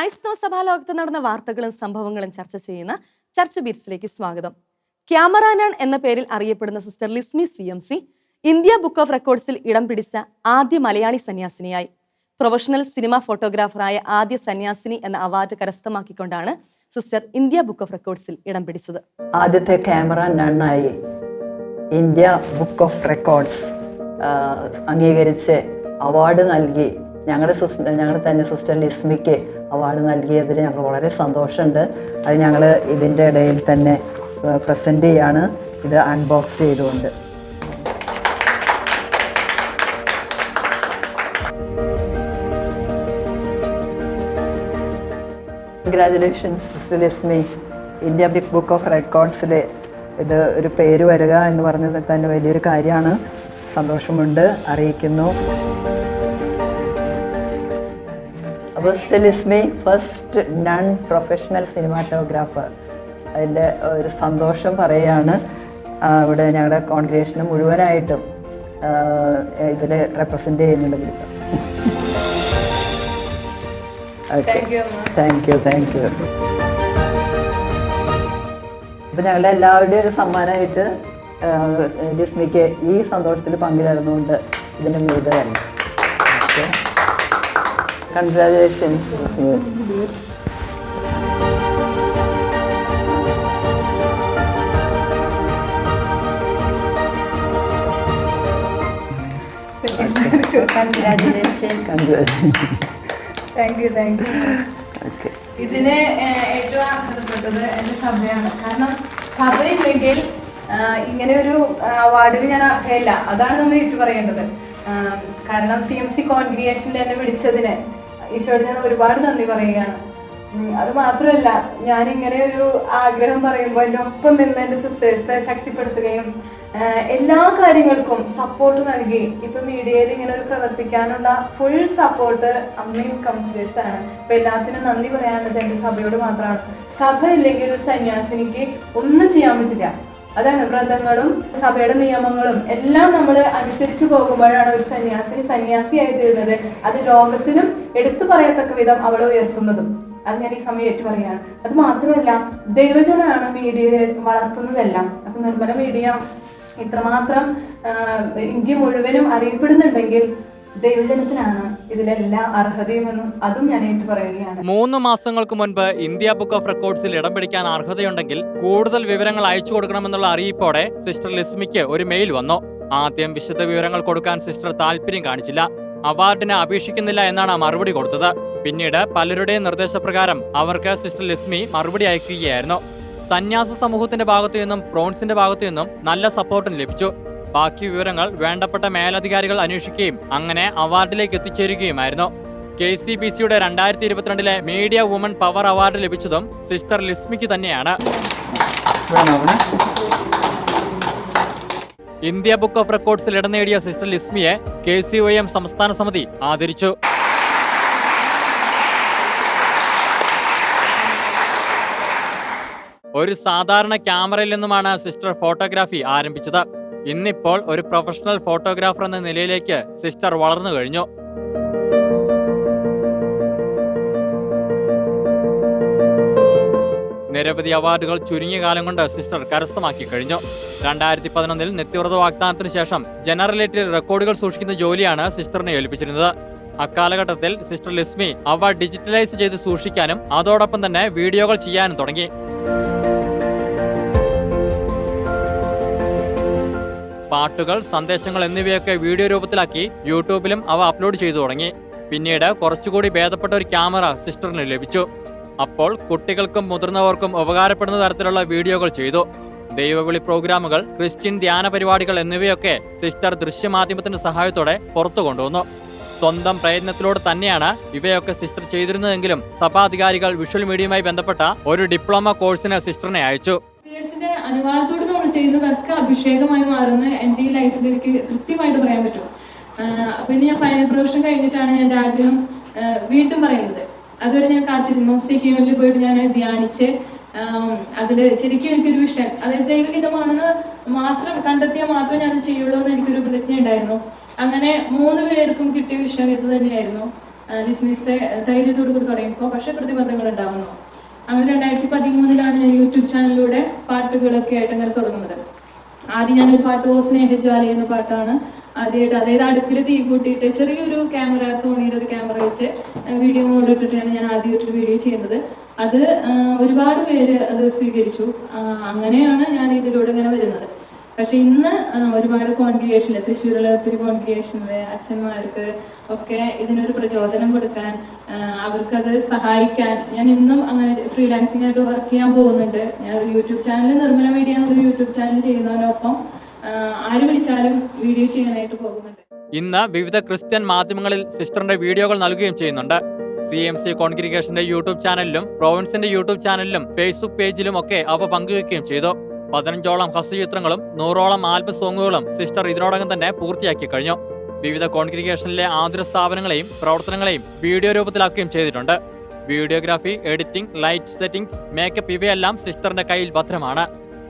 ക്രൈസ്തവ സഭാലോകത്ത് നടന്ന വാർത്തകളും സംഭവങ്ങളും ചർച്ച ചെയ്യുന്ന ചർച്ച ബീറ്റ്സിലേക്ക് സ്വാഗതം. ക്യാമറാനാൻ എന്ന പേരിൽ അറിയപ്പെടുന്ന sister Lismi C M C India book of റെക്കോർഡ്സിൽ ഇടം പിടിച്ച ആദ്യ മലയാളി സന്യാസിനിയായി. പ്രൊഫഷണൽ സിനിമ ഫോട്ടോഗ്രാഫറായ ആദ്യ സന്യാസിനി എന്ന അവാർഡ് കരസ്ഥമാക്കിക്കൊണ്ടാണ് സിസ്റ്റർ ഇന്ത്യ ബുക്ക് ഓഫ് റെക്കോർഡ്സിൽ ഇടം പിടിച്ചത്. ആദ്യത്തെ ക്യാമറ നണ്ണായി ഇന്ത്യ ബുക്ക് ഓഫ് റെക്കോർഡ്സ് അംഗീകരിച്ച് അവാർഡ് നൽകി ഞങ്ങളുടെ സിസ്റ്റർ ഞങ്ങളുടെ തന്നെ സിസ്റ്റർ ലിസ്മിക്ക് അവാർഡ് നൽകിയതിൽ ഞങ്ങൾ വളരെ സന്തോഷമുണ്ട്. അത് ഞങ്ങൾ ഇതിന്റെ ഇടയിൽ തന്നെ പ്രസന്റ് ചെയ്യാണ്. ഇത് അൺബോക്സ് ചെയ്തുകൊണ്ട്. Congratulations sister Lismi. India big book of റെക്കോർഡ്സിൽ ഇത് ഒരു പേര് വരിക എന്ന് പറഞ്ഞത് തന്നെ വലിയൊരു കാര്യമാണ്. സന്തോഷമുണ്ട്. അറിയിക്കുന്നു. അപ്പോൾ sister Lismi first nun professional cinematographer അതിന്റെ ഒരു സന്തോഷം പറയുകയാണ്. ഇവിടെ ഞങ്ങളുടെ കോൺഗ്രേഷന് മുഴുവനായിട്ടും ഇതിൽ റെപ്രസെന്റ് ചെയ്യുന്നുണ്ട്. Okay thank you thank you അപ്പം ഞങ്ങളുടെ എല്ലാവരുടെയും ഒരു സമ്മാനമായിട്ട് ലിസ്മിക്ക് ഈ സന്തോഷത്തിൽ പങ്കുചേർന്നുകൊണ്ട് ഇതിന്റെ മീത് തന്നെ കൺഗ്രാജുലേഷൻസ് ഇതിന് ഏറ്റവും ആഗ്രഹപ്പെട്ടത് എന്റെ സഭയാണ്. കാരണം സഭയില്ലെങ്കിൽ ഇങ്ങനെ ഒരു അവാർഡിന് ഞാൻ അർഹയില്ല. അതാണ് നമ്മൾ ഏറ്റു പറയേണ്ടത്. കാരണം സി എം സി കോൺഗ്രിയേഷനിൽ എന്നെ വിളിച്ചതിന്. ഈശോയോട് ഞാൻ ഒരുപാട് നന്ദി പറയുകയാണ്. അത് മാത്രമല്ല ഞാൻ ഇങ്ങനെ ഒരു ആഗ്രഹം പറയുമ്പോൾ എന്റെ ഒപ്പം നിന്ന് എന്റെ സിസ്റ്റേഴ്സിനെ ശക്തിപ്പെടുത്തുകയും എല്ലാ കാര്യങ്ങൾക്കും സപ്പോർട്ട് നൽകി ഇപ്പൊ മീഡിയയിൽ ഇങ്ങനെ ഒരു പ്രവർത്തിക്കാനുള്ള ഫുൾ സപ്പോർട്ട് അമ്മയും കൗൺസിലേഴ്സ് ആണ് അപ്പൊ എല്ലാത്തിനും നന്ദി പറയാനുള്ളത് എന്റെ സഭയോട് മാത്രമാണ്. സഭ ഇല്ലെങ്കിൽ ഒരു സന്യാസിനിക്ക് ഒന്നും ചെയ്യാൻ പറ്റില്ല. അതാണ് വ്രതങ്ങളും സഭയുടെ നിയമങ്ങളും. എല്ലാം നമ്മൾ അനുസരിച്ചു പോകുമ്പോഴാണ് ഒരു സന്യാസി സന്യാസിയായി തീരുന്നത് അത് ലോകത്തിനും എടുത്തു പറയത്തക്ക വിധം അവളെ ഉയർത്തുന്നതും. അത് ഞാൻ ഈ സമയം ഏറ്റു അത് മാത്രമല്ല ദൈവജനമാണ് മീഡിയയെ വളർത്തുന്നതെല്ലാം. അപ്പൊ നിർമ്മല മീഡിയ ഇത്രമാത്രം ഇന്ത്യ മുഴുവനും അറിയപ്പെടുന്നുണ്ടെങ്കിൽ ദൈവജനത്തിനാണ് ഇതിലെല്ലാം അർഹതയുമെന്നും അതും ഞാൻ ഏറ്റു പറയുകയാണ്. മൂന്ന് മാസങ്ങൾക്ക് മുൻപ് ഇന്ത്യ ബുക്ക് ഓഫ് റെക്കോർഡ്സിൽ ഇടം പിടിക്കാൻ അർഹതയുണ്ടെങ്കിൽ കൂടുതൽ വിവരങ്ങൾ അയച്ചു കൊടുക്കണമെന്നുള്ള അറിയിപ്പോടെ സിസ്റ്റർ ലിസ്മിക്ക് ഒരു മെയിൽ വന്നു. ആദ്യം വിശദ വിവരങ്ങൾ കൊടുക്കാൻ സിസ്റ്റർ താല്പര്യം കാണിച്ചില്ല. അവാർഡിനെ അപേക്ഷിക്കുന്നില്ല എന്നാണ് മറുപടി കൊടുത്തത്. പിന്നീട് പലരുടെയും നിർദ്ദേശപ്രകാരം അവർക്ക് സിസ്റ്റർ ലിസ്മി മറുപടി അയക്കുകയായിരുന്നു. സന്യാസ സമൂഹത്തിന്റെ ഭാഗത്തു നിന്നും പ്രോൺസിന്റെ ഭാഗത്തു നിന്നും നല്ല സപ്പോർട്ടും ലഭിച്ചു. ബാക്കി വിവരങ്ങൾ വേണ്ടപ്പെട്ട മേലധികാരികൾ അന്വേഷിക്കുകയും അങ്ങനെ അവാർഡിലേക്ക് എത്തിച്ചേരുകയുമായിരുന്നു. കെ സി ബി സിയുടെ രണ്ടായിരത്തി ഇരുപത്തിരണ്ടിലെ മീഡിയ വുമൺ പവർ അവാർഡ് ലഭിച്ചതും സിസ്റ്റർ ലിസ്മിക്ക് തന്നെയാണ്. ഇന്ത്യ ബുക്ക് ഓഫ് റെക്കോർഡ്സിൽ ഇടം നേടിയ സിസ്റ്റർ ലിസ്മിയെ കെ സി ഒ എം സംസ്ഥാന സമിതി ആദരിച്ചു. ഒരു സാധാരണ ക്യാമറയിൽ നിന്നുമാണ് സിസ്റ്റർ ഫോട്ടോഗ്രാഫി ആരംഭിച്ചത്. ഇന്നിപ്പോൾ ഒരു പ്രൊഫഷണൽ ഫോട്ടോഗ്രാഫർ എന്ന നിലയിലേക്ക് സിസ്റ്റർ വളർന്നു കഴിഞ്ഞു. നിരവധി അവാർഡുകൾ ചുരുങ്ങിയ കാലം കൊണ്ട് സിസ്റ്റർ കരസ്ഥമാക്കി കഴിഞ്ഞു. രണ്ടായിരത്തി പതിനൊന്നിൽ നിത്യവ്രത വാഗ്ദാനത്തിന് ശേഷം ജനറലേറ്റിൽ റെക്കോർഡുകൾ സൂക്ഷിക്കുന്ന ജോലിയാണ് സിസ്റ്ററിനെ ഏൽപ്പിച്ചിരുന്നത്. അക്കാലഘട്ടത്തിൽ സിസ്റ്റർ ലിസ്മി അവ ഡിജിറ്റലൈസ് ചെയ്ത് സൂക്ഷിക്കാനും അതോടൊപ്പം തന്നെ വീഡിയോകൾ ചെയ്യാനും തുടങ്ങി. പാട്ടുകൾ സന്ദേശങ്ങൾ എന്നിവയൊക്കെ വീഡിയോ രൂപത്തിലാക്കി യൂട്യൂബിലും അവ അപ്ലോഡ് ചെയ്തു തുടങ്ങി. പിന്നീട് കുറച്ചുകൂടി ഭേദപ്പെട്ട ഒരു ക്യാമറ സിസ്റ്ററിന് ലഭിച്ചു. അപ്പോൾ കുട്ടികൾക്കും മുതിർന്നവർക്കും ഉപകാരപ്പെടുന്ന തരത്തിലുള്ള വീഡിയോകൾ ചെയ്തു. ദൈവവിളി പ്രോഗ്രാമുകൾ ക്രിസ്ത്യൻ ധ്യാന പരിപാടികൾ എന്നിവയൊക്കെ സിസ്റ്റർ ദൃശ്യമാധ്യമത്തിന്റെ സഹായത്തോടെ പുറത്തു കൊണ്ടുവന്നു. സ്വന്തം പ്രയത്നത്തിലൂടെ തന്നെയാണ് ഇവയൊക്കെ സിസ്റ്റർ ചെയ്തിരുന്നതെങ്കിലും സഭാധികാരികൾ വിഷ്വൽ മീഡിയയുമായി ബന്ധപ്പെട്ട ഒരു ഡിപ്ലോമ കോഴ്സിന് സിസ്റ്ററിനെ അയച്ചു. അനുവാദത്തോട് ചെയ്യുന്നതൊക്കെ അഭിഷേകമായി മാറുന്ന എന്റെ ഈ ലൈഫിൽ എനിക്ക് കൃത്യമായിട്ട് പറയാൻ പറ്റും. അപ്പൊ ഇനി ഞാൻ ഫൈനൽ പ്രൊഫഷൻ കഴിഞ്ഞിട്ടാണ് എന്റെ ആഗ്രഹം വീണ്ടും പറയുന്നത്. അതുവരെ ഞാൻ കാത്തിരുന്നു. സിഹിമിൽ പോയിട്ട് ഞാൻ ധ്യാനിച്ച് അതിൽ ശരിക്കും എനിക്കൊരു വിഷൻ അതായത് ദൈവഹിതമാണെന്ന് മാത്രം കണ്ടെത്തിയാൽ മാത്രം ഞാൻ ചെയ്യുള്ളൂ എന്ന് എനിക്കൊരു പ്രതിജ്ഞ ഉണ്ടായിരുന്നു. അങ്ങനെ മൂന്ന് പേർക്കും കിട്ടിയ വിഷയം ഇത് തന്നെയായിരുന്നു. ലിസ്മിസ്റ്റെ ധൈര്യത്തോട് കൂടി തുടങ്ങിക്കോ. പക്ഷെ പ്രതിബന്ധങ്ങൾ ഉണ്ടാകുന്നു അങ്ങനെ രണ്ടായിരത്തി പതിമൂന്നിലാണ് ഞാൻ യൂട്യൂബ് ചാനലിലൂടെ പാട്ടുകളൊക്കെ ആയിട്ട് അങ്ങനെ തുടങ്ങുന്നത്. ആദ്യം ഞാനൊരു പാട്ട് ഓ സ്നേഹജ്വാലി എന്ന പാട്ടാണ് ആദ്യമായിട്ട് അതായത് അടുപ്പിൽ തീ കൂട്ടിയിട്ട് ചെറിയൊരു ക്യാമറ സോണിയുടെ ഒരു ക്യാമറ വെച്ച് വീഡിയോ മോഡ് ഇട്ടിട്ടാണ് ഞാൻ ആദ്യമായിട്ടൊരു വീഡിയോ ചെയ്യുന്നത്. അത് ഒരുപാട് പേര് അത് സ്വീകരിച്ചു. അങ്ങനെയാണ് ഞാൻ ഇതിലൂടെ ഇങ്ങനെ വരുന്നത്. പക്ഷെ ഇന്ന് ഒരുപാട് കോൺഗ്രിഗേഷനിൽ തൃശ്ശൂരിലെ ഒത്തിരി കോൺഗ്രിഗേഷനിലെ അച്ഛന്മാർക്ക് ഒക്കെ ഇതിനൊരു പ്രചോദനം കൊടുക്കാൻ അവർക്കത് സഹായിക്കാൻ ഞാൻ ഇന്നും അങ്ങനെ ഫ്രീലാൻസിംഗ് ആയിട്ട് വർക്ക് ചെയ്യാൻ പോകുന്നുണ്ട്. ഞാൻ ഒരു യൂട്യൂബ് ചാനൽ നിർമ്മല മീഡിയ എന്നൊരു യൂട്യൂബ് ചാനൽ ചെയ്യുന്നതിനൊപ്പം ആര് വിളിച്ചാലും വീഡിയോ ചെയ്യാനായിട്ട് പോകുന്നുണ്ട്. ഇന്ന് വിവിധ ക്രിസ്ത്യൻ മാധ്യമങ്ങളിൽ സിസ്റ്ററിന്റെ വീഡിയോകൾ നൽകുകയും ചെയ്യുന്നുണ്ട്. സി എം സി കോൺഗ്രിഗേഷന്റെ യൂട്യൂബ് ചാനലിലും പ്രൊവിൻസിന്റെ യൂട്യൂബ് ചാനലിലും ഫേസ്ബുക്ക് പേജിലും ഒക്കെ അവ പങ്കുവയ്ക്കുകയും ചെയ്തു. പതിനഞ്ചോളം ഹസ്തചിത്രങ്ങളും നൂറോളം ആൽബം സോങ്ങുകളും സിസ്റ്റർ ഇതിനോടകം തന്നെ പൂർത്തിയാക്കി കഴിഞ്ഞു. വിവിധ കോൺഗ്രിഗേഷനിലെ ആതുര സ്ഥാപനങ്ങളെയും പ്രവർത്തനങ്ങളെയും വീഡിയോ രൂപത്തിലാക്കുകയും ചെയ്തിട്ടുണ്ട്. Videography editing light settings makeup ഇവയെല്ലാം സിസ്റ്ററിന്റെ കയ്യിൽ ഭദ്രമാണ്.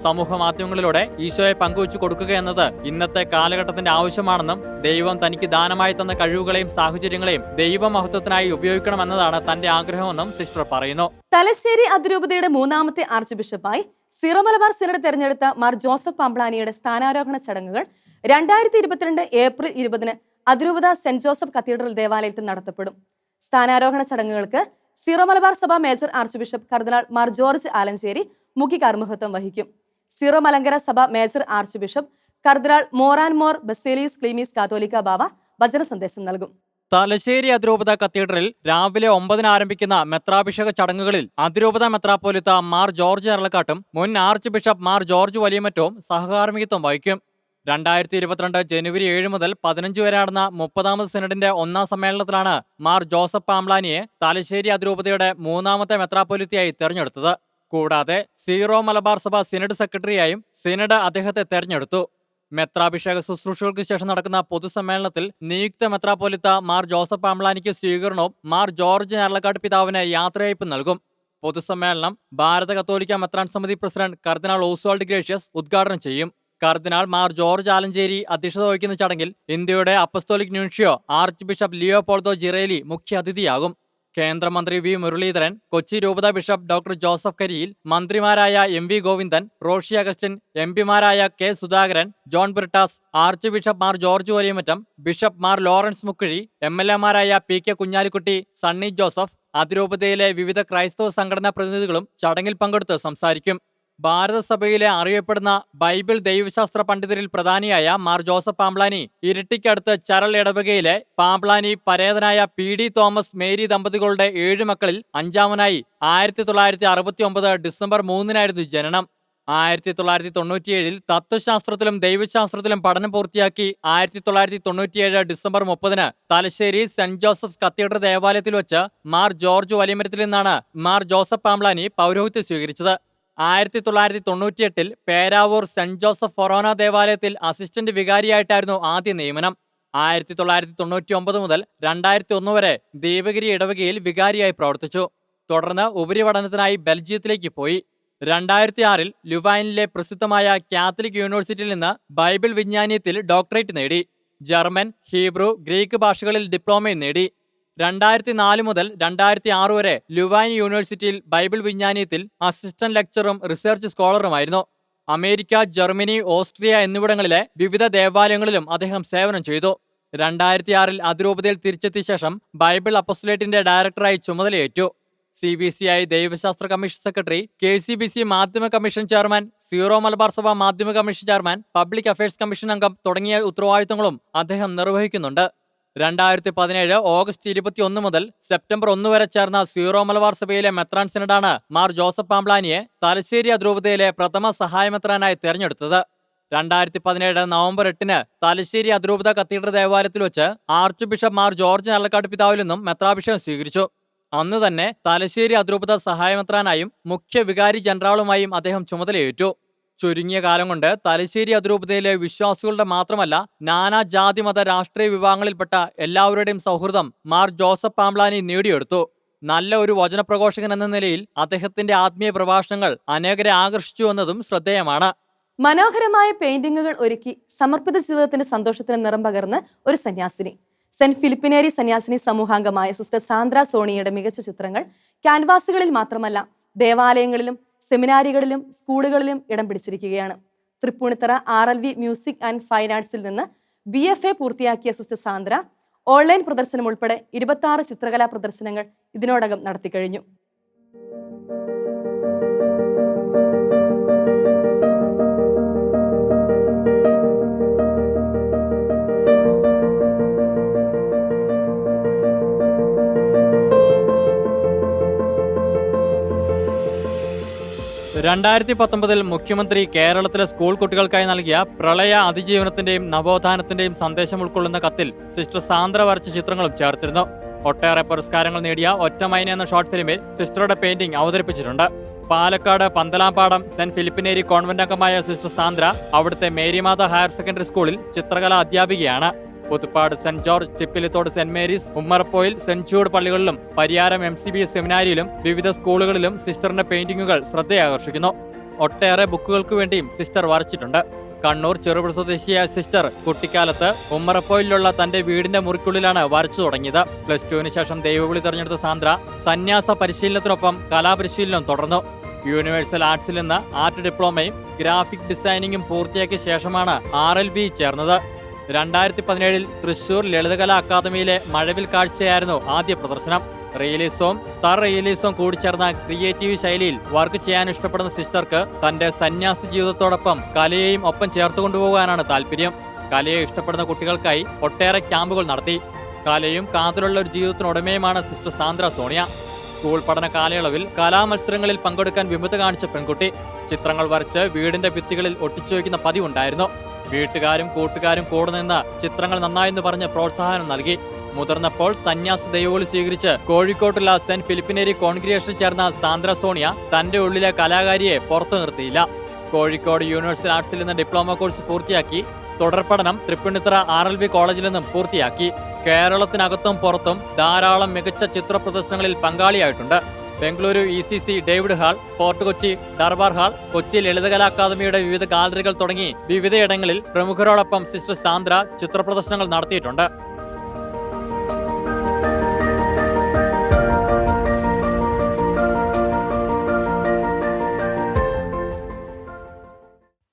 സമൂഹ മാധ്യമങ്ങളിലൂടെ ഈശോയെ പങ്കുവച്ചു കൊടുക്കുക എന്നത് ഇന്നത്തെ കാലഘട്ടത്തിന്റെ ആവശ്യമാണെന്നും ദൈവം തനിക്ക് ദാനമായി തന്ന കഴിവുകളെയും സാഹചര്യങ്ങളെയും ദൈവമഹത്വത്തിനായി ഉപയോഗിക്കണമെന്നതാണ് തന്റെ ആഗ്രഹമെന്നും സിസ്റ്റർ പറയുന്നു. തലശ്ശേരി അതിരൂപതയുടെ മൂന്നാമത്തെ ആർച്ച് ബിഷപ്പായി സിറമലബാർ സിനഡ് തെരഞ്ഞെടുത്ത മാർ ജോസഫ് പാംപ്ലാനിയുടെ സ്ഥാനാരോഹണ ചടങ്ങുകൾ രണ്ടായിരത്തി ഇരുപത്തിരണ്ട് ഏപ്രിൽ ഇരുപതിന് അതിരൂപത സെന്റ് ജോസഫ് കത്തീഡ്രൽ ദേവാലയത്തിൽ നടത്തപ്പെടും. സ്ഥാനാരോഹണ ചടങ്ങുകൾക്ക് Syro Malabar Sabha major archbishop cardinal Mar George Alencherry മുഖ്യ കാർമുഖത്വം വഹിക്കും. Syro Malankara Sabha major archbishop cardinal Moran Mor Baselios Cleemis Catholicos Bava വചന സന്ദേശം നൽകും. തലശ്ശേരി അതിരൂപത കത്തീഡ്രലിൽ രാവിലെ ഒമ്പതിന് ആരംഭിക്കുന്ന മെത്രാഭിഷേക ചടങ്ങുകളിൽ അതിരൂപത മെത്രാപ്പോലിത്ത മാർ ജോർജ് എറളക്കാട്ടും മുൻ ആർച്ച് ബിഷപ്പ് മാർ ജോർജ് വലിയമറ്റവും സഹകാർമ്മികത്വം വഹിക്കും. രണ്ടായിരത്തി ഇരുപത്തിരണ്ട് ജനുവരി ഏഴ് മുതൽ പതിനഞ്ച് വരെ നടന്ന മുപ്പതാമത് സിനഡിന്റെ ഒന്നാം സമ്മേളനത്തിലാണ് മാർ ജോസഫ് പാംലാനിയെ തലശ്ശേരി അതിരൂപതയുടെ മൂന്നാമത്തെ മെത്രാപ്പൊലിത്തയായി തെരഞ്ഞെടുത്തത്. കൂടാതെ സീറോ മലബാർ സഭ സിനഡ് സെക്രട്ടറിയായും സിനഡ് അദ്ദേഹത്തെ തെരഞ്ഞെടുത്തു. മെത്രാഭിഷേക ശുശ്രൂഷകൾക്ക് ശേഷം നടക്കുന്ന പൊതുസമ്മേളനത്തിൽ നിയുക്ത മെത്രാപ്പൊലിത്ത മാർ ജോസഫ് പാംബ്ലാനിക്ക് സ്വീകരണവും മാർ ജോർജ് ഞാർലക്കാട് പിതാവിന് യാത്രയയപ്പ് നൽകും. പൊതുസമ്മേളനം ഭാരത കത്തോലിക്ക മെത്രാൻ സമിതി പ്രസിഡന്റ് കർദിനാൾ ഓസ്വാൾഡ് ഗ്രേഷ്യസ് ഉദ്ഘാടനം ചെയ്യും. കർദിനാൾ മാർ ജോർജ് ആലഞ്ചേരി അധ്യക്ഷത വഹിക്കുന്ന ചടങ്ങിൽ ഇന്ത്യയുടെ apostolic nuncio archbishop Leopoldo Girelli മുഖ്യ അതിഥിയാകും കേന്ദ്രമന്ത്രി വി. മുരളീധരൻ കൊച്ചി രൂപത ബിഷപ്പ് ഡോക്ടർ ജോസഫ് കരിയിൽ മന്ത്രിമാരായ M. V. Govindan Roshi Augustine M. പിമാരായ K. Sudhakaran John Brittas archbishop Mar George Valiyamattam bishop Mar Lawrence Mukkuzhy M. L. എമാരായ P. K. Kunhalikutty Sunny Joseph അതിരൂപതയിലെ വിവിധ ക്രൈസ്തവ സംഘടനാ പ്രതിനിധികളും ചടങ്ങിൽ പങ്കെടുത്ത് സംസാരിക്കും. ഭാരതസഭയിലെ അറിയപ്പെടുന്ന ബൈബിൾ ദൈവശാസ്ത്ര പണ്ഡിതരിൽ പ്രധാനിയായ മാർ ജോസഫ് പാംപ്ലാനി ഇരട്ടിക്കടുത്ത് ചരൾ ഇടവകയിലെ പാംപ്ലാനി പരേതനായ പി ഡി തോമസ് മേരി ദമ്പതികളുടെ ഏഴ് മക്കളിൽ അഞ്ചാമനായി ആയിരത്തി തൊള്ളായിരത്തി അറുപത്തി ഒമ്പത് ഡിസംബർ മൂന്നിനായിരുന്നു ജനനം. ആയിരത്തി തൊള്ളായിരത്തി തൊണ്ണൂറ്റിയേഴിൽ തത്വശാസ്ത്രത്തിലും ദൈവശാസ്ത്രത്തിലും പഠനം പൂർത്തിയാക്കി ആയിരത്തി തൊള്ളായിരത്തി തൊണ്ണൂറ്റിയേഴ് ഡിസംബർ മുപ്പതിന് തലശ്ശേരി സെന്റ് ജോസഫ്സ് കത്തീഡ്രൽ ദേവാലയത്തിൽ വെച്ച് മാർ ജോർജ് വലിമരത്തിൽ നിന്നാണ് മാർ ജോസഫ് പാംലാനി പൗരോഹിത്യം സ്വീകരിച്ചത്. ആയിരത്തി തൊള്ളായിരത്തി തൊണ്ണൂറ്റിയെട്ടിൽ പേരാവൂർ സെന്റ് ജോസഫ് ഫൊറോന ദേവാലയത്തിൽ അസിസ്റ്റന്റ് വികാരിയായിട്ടായിരുന്നു ആദ്യ നിയമനം. ആയിരത്തി തൊള്ളായിരത്തി തൊണ്ണൂറ്റി ഒമ്പത് മുതൽ രണ്ടായിരത്തി ഒന്ന് വരെ ദീപഗിരി ഇടവകയിൽ വികാരിയായി പ്രവർത്തിച്ചു. തുടർന്ന് ഉപരിപഠനത്തിനായി ബെൽജിയത്തിലേക്ക് പോയി. രണ്ടായിരത്തി ആറിൽ ലുവൈനിലെ പ്രസിദ്ധമായ കാത്തലിക് യൂണിവേഴ്സിറ്റിയിൽ നിന്ന് ബൈബിൾ വിജ്ഞാനീയത്തിൽ ഡോക്ടറേറ്റ് നേടി. ജർമ്മൻ ഹീബ്രു ഗ്രീക്ക് ഭാഷകളിൽ ഡിപ്ലോമയും നേടി. രണ്ടായിരത്തി നാല് മുതൽ രണ്ടായിരത്തി ആറ് വരെ ലുവാൻ യൂണിവേഴ്സിറ്റിയിൽ ബൈബിൾ വിജ്ഞാനീയത്തിൽ അസിസ്റ്റന്റ് ലെക്ചറും റിസർച്ച് സ്കോളറുമായിരുന്നു. അമേരിക്ക ജർമ്മനി ഓസ്ട്രിയ എന്നിവിടങ്ങളിലെ വിവിധ ദേവാലയങ്ങളിലും അദ്ദേഹം സേവനം ചെയ്തു. രണ്ടായിരത്തി ആറിൽ അതിരൂപതയിൽ തിരിച്ചെത്തിയ ശേഷം ബൈബിൾ അപ്പസ്ലേറ്റിന്റെ ഡയറക്ടറായി ചുമതലയേറ്റു. സി ബി സി ഐ ദൈവശാസ്ത്ര commission secretary K C B C മാധ്യമ കമ്മീഷൻ ചെയർമാൻ സീറോ മലബാർ സഭ മാധ്യമ commission chairman public affairs commission അംഗം തുടങ്ങിയ ഉത്തരവാദിത്തങ്ങളും അദ്ദേഹം നിർവഹിക്കുന്നുണ്ട്. രണ്ടായിരത്തി പതിനേഴ് ഓഗസ്റ്റ് ഇരുപത്തി ഒന്ന് മുതൽ സെപ്റ്റംബർ ഒന്ന് വരെ ചേർന്ന സീറോ മലബാർ സഭയിലെ മെത്രാൻ സിനഡാണ് മാർ ജോസഫ് പാംബ്ലാനിയെ തലശ്ശേരി അതിരൂപതയിലെ പ്രഥമ സഹായമെത്രാനായി തെരഞ്ഞെടുത്തത്. രണ്ടായിരത്തി പതിനേഴ് നവംബർ എട്ടിന് തലശ്ശേരി അതിരൂപത കത്തീഡ്രൽ ദേവാലയത്തിൽ വെച്ച് ആർച്ച് ബിഷപ്പ് മാർ ജോർജ് നല്ലക്കാട് പിതാവിൽ നിന്നും മെത്രാഭിഷേകം സ്വീകരിച്ചു. അന്ന് തന്നെ തലശ്ശേരി അതിരൂപത സഹായമെത്രാനായും മുഖ്യ വികാരി ജനറാളുമായും അദ്ദേഹം ചുമതലയേറ്റു. ചുരുങ്ങിയ കാലം കൊണ്ട് തലശ്ശേരി അതിരൂപതയിലെ വിശ്വാസികളുടെ മാത്രമല്ല നാനാ ജാതി മത രാഷ്ട്രീയ വിഭാഗങ്ങളിൽപ്പെട്ട എല്ലാവരുടെയും സൗഹൃദം മാർ ജോസഫ് പാംബ്ലാനി നേടിയെടുത്തു. നല്ല ഒരു വചനപ്രഘോഷകൻ എന്ന നിലയിൽ അദ്ദേഹത്തിന്റെ ആത്മീയ പ്രഭാഷണങ്ങൾ അനേകരെ ആകർഷിച്ചു എന്നതും ശ്രദ്ധേയമാണ്. മനോഹരമായ പെയിന്റിങ്ങുകൾ ഒരുക്കി സമർപ്പിത ജീവിതത്തിന്റെ സന്തോഷത്തിന് നിറം പകർന്ന് ഒരു സന്യാസിനി. സെന്റ് ഫിലിപ്പിനേരി സന്യാസിനി സമൂഹാംഗമായ സിസ്റ്റർ സാന്ദ്ര സോണിയുടെ മികച്ച ചിത്രങ്ങൾ ക്യാൻവാസുകളിൽ മാത്രമല്ല ദേവാലയങ്ങളിലും സെമിനാരികളിലും സ്കൂളുകളിലും ഇടം പിടിച്ചിരിക്കുകയാണ്. Thrippunithura R L V music and fine ആർട്സിൽ നിന്ന് ബി എഫ് എ പൂർത്തിയാക്കിയ സിസ്റ്റർ സാന്ദ്ര ഓൺലൈൻ പ്രദർശനം ഉൾപ്പെടെ ഇരുപത്തി ചിത്രകലാ പ്രദർശനങ്ങൾ ഇതിനോടകം നടത്തിക്കഴിഞ്ഞു. രണ്ടായിരത്തി പത്തൊമ്പതിൽ മുഖ്യമന്ത്രി കേരളത്തിലെ സ്കൂൾ കുട്ടികൾക്കായി നൽകിയ പ്രളയ അതിജീവനത്തിന്റെയും നവോത്ഥാനത്തിന്റെയും സന്ദേശം ഉൾക്കൊള്ളുന്ന കത്തിൽ സിസ്റ്റർ സാന്ദ്ര വരച്ച ചിത്രങ്ങളും ചേർത്തിരുന്നു. ഒട്ടേറെ പുരസ്കാരങ്ങൾ നേടിയ ഒറ്റമൈന എന്ന ഷോർട്ട് ഫിലിമിൽ സിസ്റ്ററുടെ പെയിന്റിംഗ് അവതരിപ്പിച്ചിട്ടുണ്ട്. Palakkad Panthalampadam Saint Philip Neri convent അംഗമായ സിസ്റ്റർ സാന്ദ്ര അവിടുത്തെ മേരിമാത ഹയർ സെക്കൻഡറി സ്കൂളിൽ ചിത്രകലാ അധ്യാപികയാണ്. Puthuppady Saint George Chippilithode Saint Mary's Ummarappoyil Saint Jude പള്ളികളിലും പരിയാരം എം സി ബി സെമിനാരിയിലും വിവിധ സ്കൂളുകളിലും സിസ്റ്ററിന്റെ പെയിന്റിങ്ങുകൾ ശ്രദ്ധയാകർഷിക്കുന്നു. ഒട്ടേറെ ബുക്കുകൾക്ക് വേണ്ടിയും സിസ്റ്റർ വരച്ചിട്ടുണ്ട്. കണ്ണൂർ ചെറുപുഴ സ്വദേശിയായ സിസ്റ്റർ കുട്ടിക്കാലത്ത് ഉമ്മറപ്പോയിലുള്ള തന്റെ വീടിന്റെ മുറിക്കുള്ളിലാണ് വരച്ചു തുടങ്ങിയത്. പ്ലസ് ടുവിന് ശേഷം ദൈവവിളി തെരഞ്ഞെടുത്ത സാന്ദ്ര സന്യാസ പരിശീലനത്തിനൊപ്പം കലാപരിശീലനം തുടർന്നു. യൂണിവേഴ്സൽ ആർട്സിൽ നിന്ന് ആർട്ട് ഡിപ്ലോമയും ഗ്രാഫിക് ഡിസൈനിങ്ങും പൂർത്തിയാക്കിയ ശേഷമാണ് ആർ എൽ ബി ചേർന്നത്. രണ്ടായിരത്തി പതിനേഴിൽ തൃശൂർ ലളിതകലാ അക്കാദമിയിലെ മഴവിൽ കാഴ്ചയായിരുന്നു ആദ്യ പ്രദർശനം. റിയലിസവും സർ റിയലിസവും കൂടിച്ചേർന്ന ക്രിയേറ്റീവ് ശൈലിയിൽ വർക്ക് ചെയ്യാൻ ഇഷ്ടപ്പെടുന്ന സിസ്റ്റർക്ക് തന്റെ സന്യാസി ജീവിതത്തോടൊപ്പം കലയെയും ഒപ്പം ചേർത്ത് കൊണ്ടുപോകാനാണ് താല്പര്യം. കലയെ ഇഷ്ടപ്പെടുന്ന കുട്ടികൾക്കായി ഒട്ടേറെ ക്യാമ്പുകൾ നടത്തി. കലയും കാതലുള്ള ഒരു ജീവിതത്തിനുടമയുമാണ് സിസ്റ്റർ സാന്ദ്ര സോണിയ. സ്കൂൾ പഠന കാലയളവിൽ കലാമത്സരങ്ങളിൽ പങ്കെടുക്കാൻ വിമുഖത കാണിച്ച പെൺകുട്ടി. ചിത്രങ്ങൾ വരച്ച് വീടിന്റെ ഭിത്തികളിൽ ഒട്ടിച്ചു വയ്ക്കുന്ന പതിവുണ്ടായിരുന്നു. വീട്ടുകാരും കൂട്ടുകാരും കൂടെ നിന്ന് ചിത്രങ്ങൾ നന്നായെന്ന് പറഞ്ഞ് പ്രോത്സാഹനം നൽകി. മുതിർന്നപ്പോൾ സന്യാസ ദൈവവിളി സ്വീകരിച്ച് കോഴിക്കോട്ടുള്ള സെന്റ് ഫിലിപ്പിനേരി കോൺഗ്രിയേഷനിൽ ചേർന്ന സാന്ദ്ര സോണിയ തന്റെ ഉള്ളിലെ കലാകാരിയെ പുറത്തു നിർത്തിയില്ല. കോഴിക്കോട് യൂണിവേഴ്സിറ്റി ആർട്സിൽ നിന്ന് ഡിപ്ലോമ കോഴ്സ് പൂർത്തിയാക്കി തുടർ പഠനം തൃപ്പൂണിത്തുറ ആർ എൽ ബി കോളേജിൽ നിന്നും പൂർത്തിയാക്കി. കേരളത്തിനകത്തും പുറത്തും ധാരാളം മികച്ച ചിത്ര പ്രദർശനങ്ങളിൽ പങ്കാളിയായിട്ടുണ്ട്. Bengaluru E C C David hall Fort Kochi Durbar hall Kochi Lalithakala അക്കാദമിയുടെ വിവിധ ഗാലറികൾ തുടങ്ങി വിവിധയിടങ്ങളിൽ പ്രമുഖരോടൊപ്പം സിസ്റ്റർ സാന്ദ്ര ചിത്രപ്രദർശനങ്ങൾ നടത്തിയിട്ടുണ്ട്.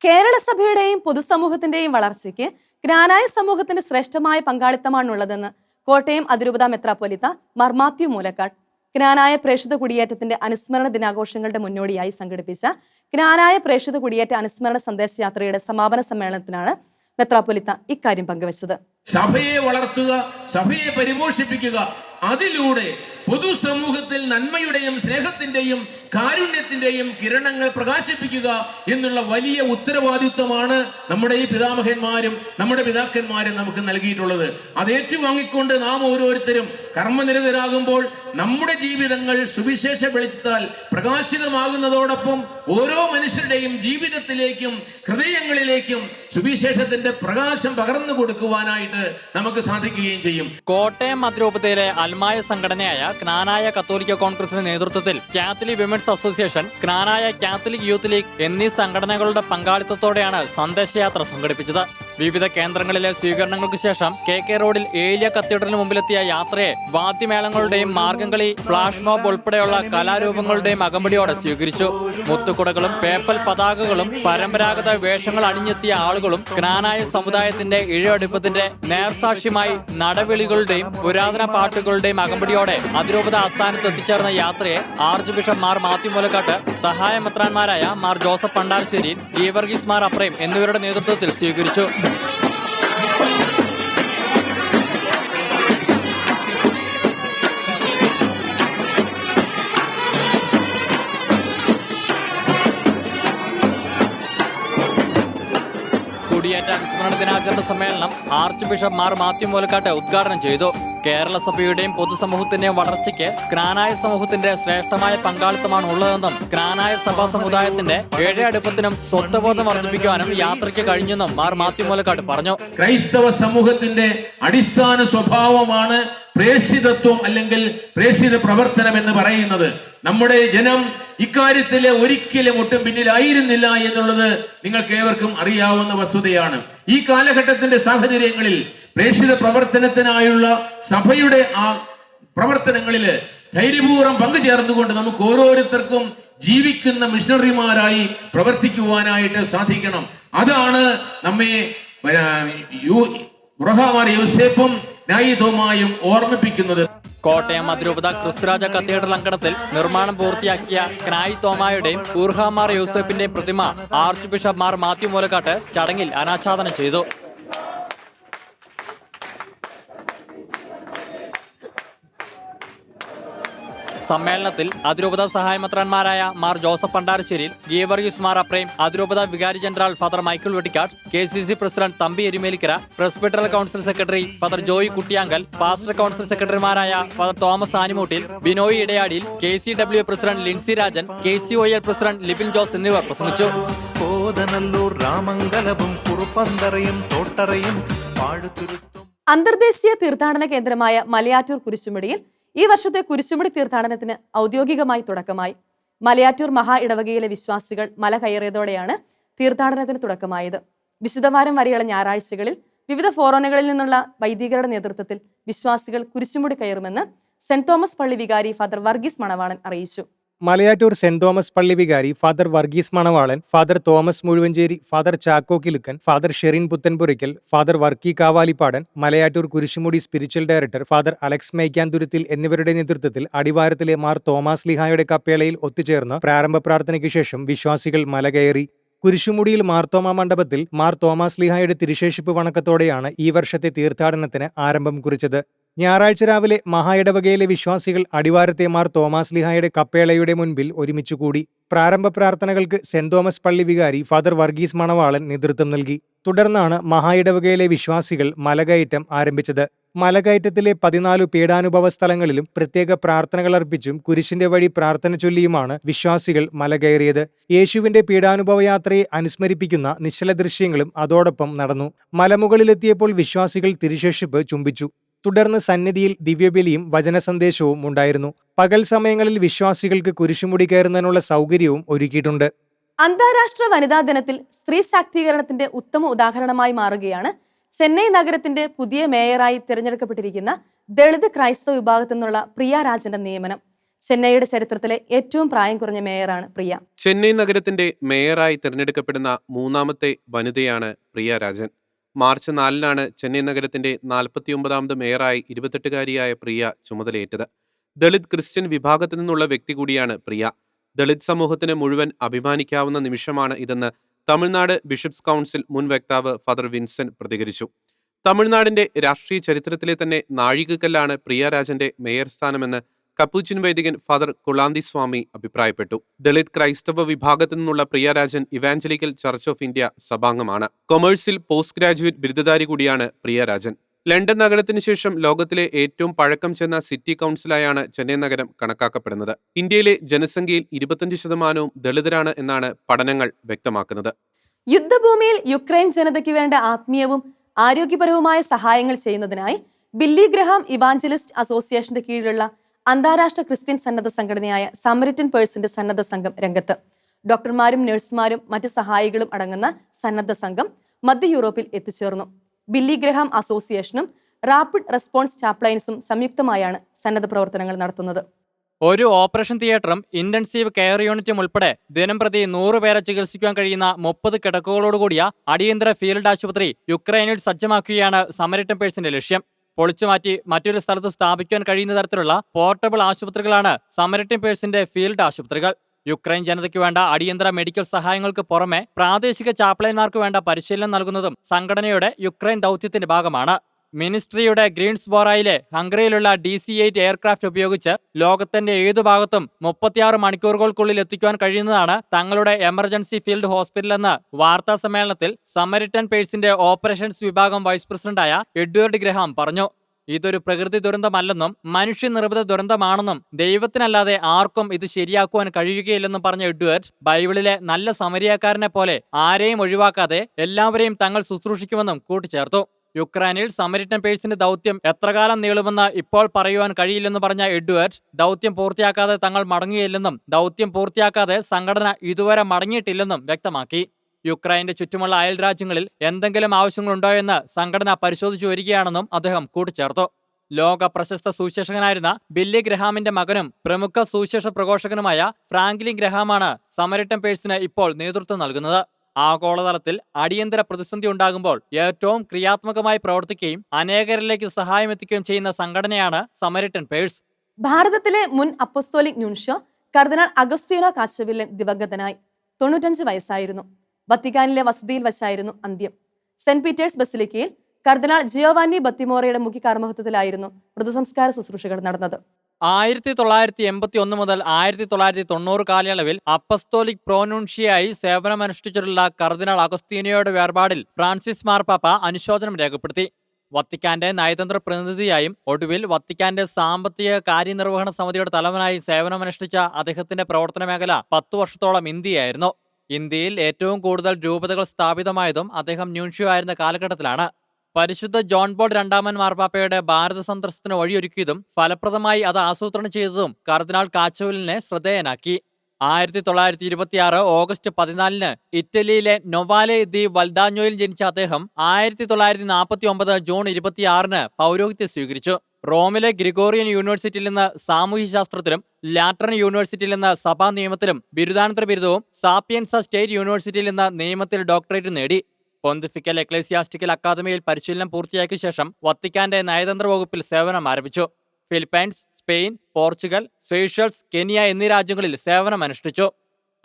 കേരളസഭയുടെയും പൊതുസമൂഹത്തിന്റെയും വളർച്ചയ്ക്ക് ജ്ഞാനായ സമൂഹത്തിന്റെ ശ്രേഷ്ഠമായ പങ്കാളിത്തമാണുള്ളതെന്ന് കോട്ടയം അതിരൂപത മെത്രാപ്പൊലിത്ത മർമാത്യു മൂലക്കാട്. ജ്ഞാനായ പ്രേക്ഷിത കുടിയേറ്റത്തിന്റെ അനുസ്മരണ ദിനാഘോഷങ്ങളുടെ മുന്നോടിയായി സംഘടിപ്പിച്ച ക്നാനായ പ്രേക്ഷിത കുടിയേറ്റ അനുസ്മരണ സന്ദേശയാത്രയുടെ സമാപന സമ്മേളനത്തിലാണ് മെത്രാപ്പൊലിത്ത ഇക്കാര്യം പങ്കുവച്ചത്. സഭയെ വളർത്തുക സഭയെ പരിപോഷിപ്പിക്കുക അതിലൂടെ പൊതുസമൂഹത്തിൽ നന്മയുടെയും സ്നേഹത്തിന്റെയും കാരുണ്യത്തിന്റെയും കിരണങ്ങൾ പ്രകാശിപ്പിക്കുക എന്നുള്ള വലിയ ഉത്തരവാദിത്വമാണ് നമ്മുടെ ഈ പിതാമഹന്മാരും നമ്മുടെ പിതാക്കന്മാരും നമുക്ക് നൽകിയിട്ടുള്ളത്. അത് ഏറ്റുവാങ്ങിക്കൊണ്ട് നാം ഓരോരുത്തരും കർമ്മനിരതരാകുമ്പോൾ നമ്മുടെ ജീവിതങ്ങൾ സുവിശേഷ വെളിച്ചത്താൽ പ്രകാശിതമാകുന്നതോടൊപ്പം ഓരോ മനുഷ്യരുടെയും ജീവിതത്തിലേക്കും ഹൃദയങ്ങളിലേക്കും സുവിശേഷത്തിന്റെ പ്രകാശം പകർന്നു കൊടുക്കുവാനായിട്ട് നമുക്ക് സാധിക്കുകയും ചെയ്യും. കോട്ടയം മദ്രൂപതയിലെ അൽമായ സംഘടനയായ ക്നാനായ കത്തോലിക്ക കോൺഗ്രസിന്റെ നേതൃത്വത്തിൽ catholic women's association Knanaya catholic youth league എന്നീ സംഘടനകളുടെ പങ്കാളിത്തത്തോടെയാണ് സന്ദേശയാത്ര സംഘടിപ്പിച്ചത്. വിവിധ കേന്ദ്രങ്ങളിലെ സ്വീകരണങ്ങൾക്ക് ശേഷം കെ കെ റോഡിൽ ഏലിയ കത്തീഡ്രലിന് മുമ്പിലെത്തിയ യാത്രയെ വാദ്യമേളങ്ങളുടെയും മാർഗംകളി ഫ്ലാഷ് മോബ് ഉൾപ്പെടെയുള്ള കലാരൂപങ്ങളുടെയും അകമ്പടിയോടെ സ്വീകരിച്ചു. മുത്തുകുടകളും പേപ്പൽ പതാകകളും പരമ്പരാഗത വേഷങ്ങൾ അണിഞ്ഞെത്തിയ ആളുകളും ക്നാനായ സമുദായത്തിന്റെ ഇഴയടുപ്പത്തിന്റെ നേർസാക്ഷ്യമായി നടവിളികളുടെയും പുരാതന പാട്ടുകളുടെയും അകമ്പടിയോടെ അതിരൂപത ആസ്ഥാനത്ത് എത്തിച്ചേർന്ന യാത്രയെ ആർച്ച് ബിഷപ്പ് മാർ മാത്യു മുലക്കാട്ട് സഹായ മെത്രാന്മാരായ മാർ ജോസഫ് പണ്ടാരശ്ശേരി ഗീവർഗീസ് മാർ അപ്രേം എന്നിവരുടെ നേതൃത്വത്തിൽ സ്വീകരിച്ചു. കുടിയേറ്റ അനുസ്മരണ ദിനാചരണ സമ്മേളനം ആർച്ച് ബിഷപ്പ് മാർ മാത്യു മൂലക്കാട്ട് ഉദ്ഘാടനം ചെയ്തു. കേരള സഭയുടെയും പൊതുസമൂഹത്തിന്റെയും വളർച്ചയ്ക്ക് ക്രാനായ സമൂഹത്തിന്റെ ശ്രേഷ്ഠമായ പങ്കാളിത്തമാണ് ഉള്ളതെന്നും ക്രാനായ സഭാ സമുദായത്തിന്റെ ഏഴ് അടുപ്പത്തിനും സ്വത്വബോധം വർദ്ധിപ്പിക്കുവാനും യാത്രയ്ക്ക് കഴിഞ്ഞെന്നും മാർ മാത്യു മൂലക്കാട്ട് പറഞ്ഞു. ക്രൈസ്തവ സമൂഹത്തിന്റെ അടിസ്ഥാന സ്വഭാവമാണ് പ്രേക്ഷിതത്വം അല്ലെങ്കിൽ പ്രേക്ഷിത പ്രവർത്തനം എന്ന് പറയുന്നത്. നമ്മുടെ ജനം ഇക്കാര്യത്തിൽ ഒരിക്കലും ഒട്ടും പിന്നിലായിരുന്നില്ല എന്നുള്ളത് നിങ്ങൾക്ക് ഏവർക്കും അറിയാവുന്ന വസ്തുതയാണ്. ഈ കാലഘട്ടത്തിന്റെ സാഹചര്യങ്ങളിൽ പ്രേക്ഷിത പ്രവർത്തനത്തിനായുള്ള സഭയുടെ ആ പ്രവർത്തനങ്ങളിൽ ധൈര്യപൂർവം പങ്കുചേർന്നുകൊണ്ട് നമുക്ക് ഓരോരുത്തർക്കും ജീവിക്കുന്ന മിഷണറിമാരായി പ്രവർത്തിക്കുവാനായിട്ട് സാധിക്കണം. അതാണ് നമ്മെ യൂസേപ്പും നായി തോമായും ഓർമ്മിപ്പിക്കുന്നത്. കോട്ടയം അതിരൂപത ക്രിസ്തുരാജ കത്തീഡ്രൽ അങ്കണത്തിൽ നിർമ്മാണം പൂർത്തിയാക്കിയ ക്നായി തോമായുടെയും ഊർഹാമാർ യൂസഫിന്റെയും പ്രതിമ ആർച്ച് ബിഷപ്പ് മാർ മാത്യു മൂലക്കാട്ട് ചടങ്ങിൽ അനാച്ഛാദനം ചെയ്തു. സമ്മേളനത്തിൽ അതിരൂപത സഹായമത്രന്മാരായ മാർ ജോസഫ് പണ്ടാരശ്ശേരിയിൽ ഗീവർഗീസ് മാർ അപ്രേം അതിരൂപത വികാരി general father Michael Vettikkattu K C C president Thampi Erumelikkara presbyteral council secretary father Joy Kuttiyankal pastoral council സെക്രട്ടറിമാരായ father Thomas Animoottil Binoy Edayadiyil K C W president Lincy Rajan K C O L president Libin Jose എന്നിവർ പ്രസംഗിച്ചു. കോതനല്ലൂർ രാമങ്കലവും കുറുപ്പന്തറയും തോട്ടറയും പാഴുത്തുരുത്തും അന്തർദേശീയ തീർത്ഥാടന കേന്ദ്രമായ മലയാറ്റൂർ കുരിശുമടിയിൽ ഈ വർഷത്തെ കുരിശുമുടി തീർത്ഥാടനത്തിന് ഔദ്യോഗികമായി തുടക്കമായി. മലയാറ്റൂർ മഹാ ഇടവകയിലെ വിശ്വാസികൾ മല കയറിയതോടെയാണ് തീർത്ഥാടനത്തിന് തുടക്കമായത്. വിശുദ്ധവാരം വരെയുള്ള ഞായറാഴ്ചകളിൽ വിവിധ ഫോറോനുകളിൽ നിന്നുള്ള വൈദികരുടെ നേതൃത്വത്തിൽ വിശ്വാസികൾ കുരിശുമുടി കയറുമെന്ന് സെന്റ് തോമസ് പള്ളി വികാരി ഫാദർ വർഗീസ് മണവാളൻ അറിയിച്ചു. മലയാറ്റൂർ സെന്റ് തോമസ് പള്ളി വികാരി father Varghese Manavalan father Thomas Muzhuvancheri father Chacko Kilukkan father Sherin Puthenpurackal father Varkey Kavalippadan Malayattoor Kurishumudi spiritual director father Alex Mekkanthuruthil എന്നിവരുടെ നേതൃത്വത്തിൽ അടിവാരത്തിലെ മാർ തോമസ് ലിഹായുടെ കപ്പേളയിൽ ഒത്തുചേർന്ന് പ്രാരംഭ പ്രാർത്ഥനയ്ക്ക് ശേഷം വിശ്വാസികൾ മലകയറി കുരിശുമുടിയിൽ മാർത്തോമ മണ്ഡപത്തിൽ മാർ തോമസ് ലിഹായുടെ തിരുശേഷിപ്പ് വണക്കത്തോടെയാണ് ഈ വർഷത്തെ തീർത്ഥാടനത്തിന് ആരംഭം കുറിച്ചത്. ഞായറാഴ്ച രാവിലെ മഹാ ഇടവകയിലെ വിശ്വാസികൾ അടിവാരത്തെ മാർ തോമസ് ലിഹായുടെ കപ്പേളയുടെ മുൻപിൽ ഒരുമിച്ചു കൂടി പ്രാരംഭ പ്രാർത്ഥനകൾക്ക് സെന്റ് തോമസ് പള്ളി വികാരി ഫാദർ വർഗീസ് മണവാളൻ നേതൃത്വം നൽകി. തുടർന്നാണ് മഹാ ഇടവകയിലെ വിശ്വാസികൾ മലകയറ്റം ആരംഭിച്ചത്. മലകയറ്റത്തിലെ പതിനാലു പീഡാനുഭവ സ്ഥലങ്ങളിലും പ്രത്യേക പ്രാർത്ഥനകൾ അർപ്പിച്ചും കുരിശിന്റെ വഴി പ്രാർത്ഥന ചൊല്ലിയുമാണ് വിശ്വാസികൾ മലകയറിയത്. യേശുവിന്റെ പീഡാനുഭവ യാത്രയെ അനുസ്മരിപ്പിക്കുന്ന നിശ്ചല ദൃശ്യങ്ങളും അതോടൊപ്പം നടന്നു. മലമുകളിലെത്തിയപ്പോൾ വിശ്വാസികൾ തിരുശേഷിപ്പ് ചുംബിച്ചു. തുടർന്ന് സന്നിധിയിൽ ദിവ്യബലിയും വചനസന്ദേശവും ഉണ്ടായിരുന്നു. പകൽ സമയങ്ങളിൽ വിശ്വാസികൾക്ക് കുരിശുമുടി കയറുന്നതിനുള്ള സൗകര്യവും ഒരുക്കിയിട്ടുണ്ട്. അന്താരാഷ്ട്ര വനിതാ ദിനത്തിൽ സ്ത്രീ ശാക്തീകരണത്തിന്റെ ഉത്തമ ഉദാഹരണമായി മാറുകയാണ് ചെന്നൈ നഗരത്തിന്റെ പുതിയ മേയറായി തിരഞ്ഞെടുക്കപ്പെട്ടിരിക്കുന്ന ദളിത് ക്രൈസ്തവ വിഭാഗത്തിൽ നിന്നുള്ള പ്രിയ രാജന്റെ നിയമനം. ചെന്നൈയുടെ ചരിത്രത്തിലെ ഏറ്റവും പ്രായം കുറഞ്ഞ മേയറാണ് പ്രിയ. ചെന്നൈ നഗരത്തിന്റെ മേയറായി തിരഞ്ഞെടുക്കപ്പെടുന്ന മൂന്നാമത്തെ വനിതയാണ് പ്രിയ രാജൻ. മാർച്ച് നാലിനാണ് ചെന്നൈ നഗരത്തിന്റെ നാൽപ്പത്തിയൊമ്പതാമത് മേയറായി ഇരുപത്തെട്ടുകാരിയായ പ്രിയ ചുമതലയേറ്റത്. ദളിത് ക്രിസ്ത്യൻ വിഭാഗത്തിൽ നിന്നുള്ള വ്യക്തി കൂടിയാണ് പ്രിയ. ദളിത് സമൂഹത്തിന് മുഴുവൻ അഭിമാനിക്കാവുന്ന നിമിഷമാണ് ഇതെന്ന് തമിഴ്നാട് ബിഷപ്സ് കൗൺസിൽ മുൻ വക്താവ് ഫാദർ വിൻസെന്റ് പ്രതികരിച്ചു. തമിഴ്നാടിന്റെ രാഷ്ട്രീയ ചരിത്രത്തിലെ തന്നെ നാഴികക്കല്ലാണ് പ്രിയ രാജന്റെ മേയർ സ്ഥാനമെന്ന് കപ്പൂച്ചിൻ വൈദികൻ ഫാദർ കുളാന്തി സ്വാമി അഭിപ്രായപ്പെട്ടു. ദളിത് ക്രൈസ്തവ വിഭാഗത്തിൽ നിന്നുള്ള Priyarajan evangelical church of India സഭാംഗമാണ്. കൊമേഴ്സിൽ പോസ്റ്റ് ഗ്രാജുവേറ്റ് ബിരുദധാരി കൂടിയാണ് പ്രിയരാജൻ. ലണ്ടൻ നഗരത്തിന് ശേഷം ലോകത്തിലെ ഏറ്റവും പഴക്കം ചെന്ന സിറ്റി കൗൺസിലായാണ് ചെന്നൈ നഗരം കണക്കാക്കപ്പെടുന്നത്. ഇന്ത്യയിലെ ജനസംഖ്യയിൽ ഇരുപത്തഞ്ച് ശതമാനവും ദളിതരാണ് എന്നാണ് പഠനങ്ങൾ വ്യക്തമാക്കുന്നത്. യുദ്ധഭൂമിയിൽ യുക്രൈൻ ജനതയ്ക്ക് വേണ്ട ആത്മീയവും ആരോഗ്യപരവുമായ സഹായങ്ങൾ ചെയ്യുന്നതിനായി ബില്ലി ഗ്രഹാം ഇവാഞ്ചലിസ്റ്റ് അസോസിയേഷന്റെ കീഴിലുള്ള അന്താരാഷ്ട്ര ക്രിസ്ത്യൻ സന്നദ്ധ സംഘടനയായ സമരിറ്റൻ പേഴ്സിന്റെ സന്നദ്ധ സംഘം രംഗത്ത്. ഡോക്ടർമാരും നഴ്സുമാരും മറ്റ് സഹായികളും അടങ്ങുന്ന സന്നദ്ധ സംഘം മധ്യ യൂറോപ്പിൽ എത്തിച്ചേർന്നു. ബില്ലി ഗ്രഹാം അസോസിയേഷനും റാപ്പിഡ് റെസ്പോൺസ് ചാപ്ലൈൻസും സംയുക്തമായാണ് സന്നദ്ധ പ്രവർത്തനങ്ങൾ നടത്തുന്നത്. ഒരു ഓപ്പറേഷൻ തിയേറ്ററും ഇന്റൻസീവ് കെയർ യൂണിറ്റും ഉൾപ്പെടെ ദിനം പ്രതി പേരെ ചികിത്സിക്കാൻ കഴിയുന്ന മുപ്പത് കിടക്കുകളോടുകൂടിയ അടിയന്തര ഫീൽഡ് ആശുപത്രി യുക്രൈനിൽ സജ്ജമാക്കുകയാണ് സമരിറ്റൻ പേഴ്സിന്റെ ലക്ഷ്യം. പൊളിച്ചുമാറ്റി മറ്റൊരു സ്ഥലത്ത് സ്ഥാപിക്കാൻ കഴിയുന്ന തരത്തിലുള്ള പോർട്ടബിൾ ആശുപത്രികളാണ് സമരട്ടിൻ പേഴ്സിന്റെ ഫീൽഡ് ആശുപത്രികൾ. യുക്രൈൻ ജനതയ്ക്ക് വേണ്ട അടിയന്തര മെഡിക്കൽ സഹായങ്ങൾക്ക് പുറമെ പ്രാദേശിക ചാപ്ലൈൻമാർക്ക് വേണ്ട പരിശീലനം നൽകുന്നതും സംഘടനയുടെ യുക്രൈൻ ദൗത്യത്തിന്റെ ഭാഗമാണ്. മിനിസ്ട്രിയുടെ ഗ്രീൻസ്ബോറയിലെ ഹംഗറിയിലുള്ള ഡി സി എയ്റ്റ് എയർക്രാഫ്റ്റ് ഉപയോഗിച്ച് ലോകത്തിന്റെ ഏതു ഭാഗത്തും മുപ്പത്തിയാറ് മണിക്കൂറുകൾക്കുള്ളിൽ എത്തിക്കുവാൻ കഴിയുന്നതാണ് തങ്ങളുടെ എമർജൻസി ഫീൽഡ് ഹോസ്പിറ്റൽ എന്ന് വാർത്താ സമ്മേളനത്തിൽ സമരിറ്റൻ പേഴ്സിന്റെ ഓപ്പറേഷൻസ് വിഭാഗം വൈസ് പ്രസിഡന്റായ എഡ്വേർഡ് ഗ്രഹാം പറഞ്ഞു. ഇതൊരു പ്രകൃതി ദുരന്തമല്ലെന്നും മനുഷ്യനിർമ്മിത ദുരന്തമാണെന്നും ദൈവത്തിനല്ലാതെ ആർക്കും ഇത് ശരിയാക്കുവാൻ കഴിയുകയില്ലെന്നും പറഞ്ഞ എഡ്വേർഡ് ബൈബിളിലെ നല്ല സമരിയാക്കാരനെ പോലെ ആരെയും ഒഴിവാക്കാതെ എല്ലാവരെയും തങ്ങൾ ശുശ്രൂഷിക്കുമെന്നും കൂട്ടിച്ചേർത്തു. യുക്രൈനിൽ സമരിറ്റൻ പേഴ്സിന്റെ ദൗത്യം എത്രകാലം നീളുമെന്ന് ഇപ്പോൾ പറയുവാൻ കഴിയില്ലെന്ന് പറഞ്ഞ എഡ്വേർഡ് ദൗത്യം പൂർത്തിയാക്കാതെ തങ്ങൾ മടങ്ങിയില്ലെന്നും ദൗത്യം പൂർത്തിയാക്കാതെ സംഘടന ഇതുവരെ മടങ്ങിയിട്ടില്ലെന്നും വ്യക്തമാക്കി. യുക്രൈന്റെ ചുറ്റുമുള്ള അയൽ രാജ്യങ്ങളിൽ എന്തെങ്കിലും ആവശ്യങ്ങളുണ്ടോ എന്ന് സംഘടന പരിശോധിച്ചു വരികയാണെന്നും അദ്ദേഹം കൂട്ടിച്ചേർത്തു. ലോക പ്രശസ്ത സുശേഷകനായിരുന്ന ബില്ലി ഗ്രഹാമിന്റെ മകനും പ്രമുഖ സുശേഷ പ്രഘോഷകനുമായ ഫ്രാങ്ക്ലിൻ ഗ്രഹാമാണ് സമരട്ടം പേഴ്സിന് ഇപ്പോൾ നേതൃത്വം നൽകുന്നത്. ആഗോളതലത്തിൽ അടിയന്തര പ്രതിസന്ധി ഉണ്ടാകുമ്പോൾ ഏറ്റവും ക്രിയാത്മകമായി പ്രവർത്തിക്കുകയും അനേകരിലേക്ക് സഹായം എത്തിക്കുകയും ചെയ്യുന്ന സംഘടനയാണ് സമരിട്ടൻ പേഴ്സ്. ഭാരതത്തിലെ മുൻ അപ്പസ്തോലിക് ന്യൂൻഷ്യ കർദിനാൾ അഗസ്തീനോ കാച്ചവില്ലൻ ദിവംഗതനായി തൊണ്ണൂറ്റഞ്ച് വയസ്സായിരുന്നു. വത്തിക്കാനിലെ വസതിയിൽ വച്ചായിരുന്നു അന്ത്യം. സെന്റ് പീറ്റേഴ്സ് ബസിലിക്കയിൽ കർദിനാൾ ജിയോവാനി ബത്തിമോറയുടെ മുഖ്യ കർമ്മഹത്വത്തിലായിരുന്നു മൃതസംസ്കാര ശുശ്രൂഷകൾ നടന്നത്. ആയിരത്തി തൊള്ളായിരത്തി എൺപത്തി ഒന്ന് മുതൽ ആയിരത്തി തൊള്ളായിരത്തി തൊണ്ണൂറ് കാലയളവിൽ അപ്പസ്തോലിക് പ്രോനുൻഷിയായി സേവനമനുഷ്ഠിച്ചിട്ടുള്ള കർദിനാൾ അഗസ്തീനയുടെ വേർപാടിൽ ഫ്രാൻസിസ് മാർപ്പാപ്പ അനുശോചനം രേഖപ്പെടുത്തി. വത്തിക്കാന്റെ നയതന്ത്ര പ്രതിനിധിയായും ഒടുവിൽ വത്തിക്കാന്റെ സാമ്പത്തിക കാര്യനിർവഹണ സമിതിയുടെ തലവനായി സേവനമനുഷ്ഠിച്ച അദ്ദേഹത്തിന്റെ പ്രവർത്തന മേഖല പത്തു വർഷത്തോളം ഇന്ത്യയായിരുന്നു. ഇന്ത്യയിൽ ഏറ്റവും കൂടുതൽ രൂപതകൾ സ്ഥാപിതമായതും അദ്ദേഹം ന്യൂൻഷ്യോ ആയിരുന്ന കാലഘട്ടത്തിലാണ്. പരിശുദ്ധ ജോൺ ബോൾ രണ്ടാമൻ മാർപ്പാപ്പയുടെ ഭാരത സന്ദർശനത്തിന് വഴിയൊരുക്കിയതും ഫലപ്രദമായി അത് ആസൂത്രണം ചെയ്തതും കർദിനാൾ കാച്ചവലിനെ ശ്രദ്ധേയനാക്കി. ആയിരത്തി തൊള്ളായിരത്തി ഇരുപത്തിയാറ് ഓഗസ്റ്റ് പതിനാലിന് ഇറ്റലിയിലെ നൊവാലെ ദി വൽദാഞ്ഞോയിൽ ജനിച്ച അദ്ദേഹം ആയിരത്തി തൊള്ളായിരത്തി നാൽപ്പത്തി ഒമ്പത് ജൂൺ ഇരുപത്തിയാറിന് പൗരോഹിത്യം സ്വീകരിച്ചു. റോമിലെ ഗ്രിഗോറിയൻ യൂണിവേഴ്സിറ്റിയിൽ നിന്ന് സാമൂഹ്യശാസ്ത്രത്തിലും ലാറ്ററൻ യൂണിവേഴ്സിറ്റിയിൽ നിന്ന് സഭാ നിയമത്തിലും ബിരുദാനന്തര ബിരുദവും സാപ്പിയൻസ സ്റ്റേറ്റ് യൂണിവേഴ്സിറ്റിയിൽ നിന്ന് നിയമത്തിൽ ഡോക്ടറേറ്റ് നേടി. പൊന്തിഫിക്കൽ എക്ലേസിയാസ്റ്റിക്കൽ അക്കാദമിയിൽ പരിശീലനം പൂർത്തിയാക്കിയ ശേഷം വത്തിക്കാന്റെ നയതന്ത്ര വകുപ്പിൽ സേവനം ആരംഭിച്ചു. Philippines Spain Portugal Seychelles Kenya എന്നീ രാജ്യങ്ങളിൽ സേവനം അനുഷ്ഠിച്ചു.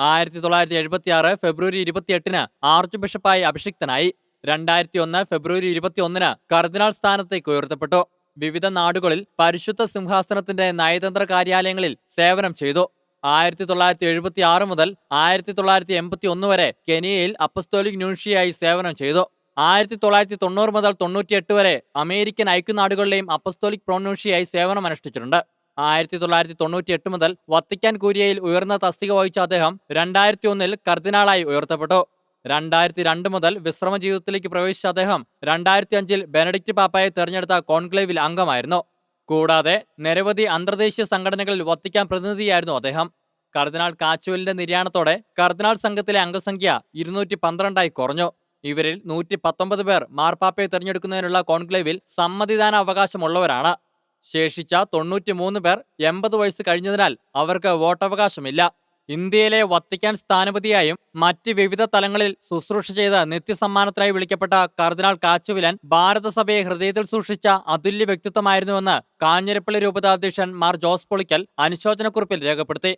ആയിരത്തി തൊള്ളായിരത്തി എഴുപത്തി ആറ് ഫെബ്രുവരി ഇരുപത്തിയെട്ടിന് ആർച്ച് ബിഷപ്പായി അഭിഷിക്തനായി. രണ്ടായിരത്തി ഒന്ന് ഫെബ്രുവരി ഇരുപത്തിയൊന്നിന് കർദിനാൾ സ്ഥാനത്തേക്ക് ഉയർത്തപ്പെട്ടു. വിവിധ നാടുകളിൽ പരിശുദ്ധ സിംഹാസനത്തിന്റെ നയതന്ത്ര കാര്യാലയങ്ങളിൽ സേവനം ചെയ്തു. ആയിരത്തി തൊള്ളായിരത്തി എഴുപത്തി ആറ് മുതൽ ആയിരത്തി തൊള്ളായിരത്തി എൺപത്തി ഒന്ന് വരെ കെനിയയിൽ അപ്പസ്തോലിക് ന്യൂഷിയായി സേവനം ചെയ്തു. ആയിരത്തി തൊള്ളായിരത്തി തൊണ്ണൂറ് മുതൽ തൊണ്ണൂറ്റിയെട്ട് വരെ അമേരിക്കൻ ഐക്യനാടുകളിലെയും അപ്പസ്തോലിക് പ്രോന്യൂഷിയായി സേവനം അനുഷ്ഠിച്ചിട്ടുണ്ട്. ആയിരത്തി തൊള്ളായിരത്തി തൊണ്ണൂറ്റിയെട്ട് മുതൽ വത്തിക്കാൻ കൂരിയയിൽ ഉയർന്ന തസ്തിക വഹിച്ച അദ്ദേഹം രണ്ടായിരത്തി ഒന്നിൽ കർദിനാളായി ഉയർത്തപ്പെട്ടു. രണ്ടായിരത്തി രണ്ട് മുതൽ വിശ്രമ ജീവിതത്തിലേക്ക് പ്രവേശിച്ച അദ്ദേഹം രണ്ടായിരത്തി അഞ്ചിൽ ബെനഡിക്റ്റ് പാപ്പായെ തെരഞ്ഞെടുത്ത കോൺക്ലേവിൽ അംഗമായിരുന്നു. കൂടാതെ നിരവധി അന്തർദേശീയ സംഘടനകളിൽ വത്തിക്കാൻ പ്രതിനിധിയായിരുന്നു അദ്ദേഹം. കർദിനാൾ കാച്ചുവലിന്റെ നിര്യാണത്തോടെ കർദിനാൾ സംഘത്തിലെ അംഗസംഖ്യ ഇരുന്നൂറ്റി പന്ത്രണ്ടായി കുറഞ്ഞു. ഇവരിൽ നൂറ്റി പത്തൊമ്പത് പേർ മാർപ്പാപ്പയെ തെരഞ്ഞെടുക്കുന്നതിനുള്ള കോൺക്ലേവിൽ സമ്മതിദാന അവകാശമുള്ളവരാണ്. ശേഷിച്ച തൊണ്ണൂറ്റിമൂന്ന് പേർ എൺപത് വയസ്സ് കഴിഞ്ഞതിനാൽ അവർക്ക് വോട്ടവകാശമില്ല. ഇന്ത്യയിലെ വത്തിക്കാൻ സ്ഥാനപതിയായും മറ്റ് വിവിധ തലങ്ങളിൽ ശുശ്രൂഷ ചെയ്ത് നിത്യസമ്മാനത്തിനായി വിളിക്കപ്പെട്ട കർദിനാൾ കാച്ചുവിലൻ ഭാരതസഭയെ ഹൃദയത്തിൽ സൂക്ഷിച്ച അതുല്യ വ്യക്തിത്വമായിരുന്നുവെന്ന് കാഞ്ഞിരപ്പള്ളി രൂപതാധ്യക്ഷൻ മാർ ജോസ് പൊളിക്കൽ അനുശോചനക്കുറിപ്പിൽ രേഖപ്പെടുത്തി.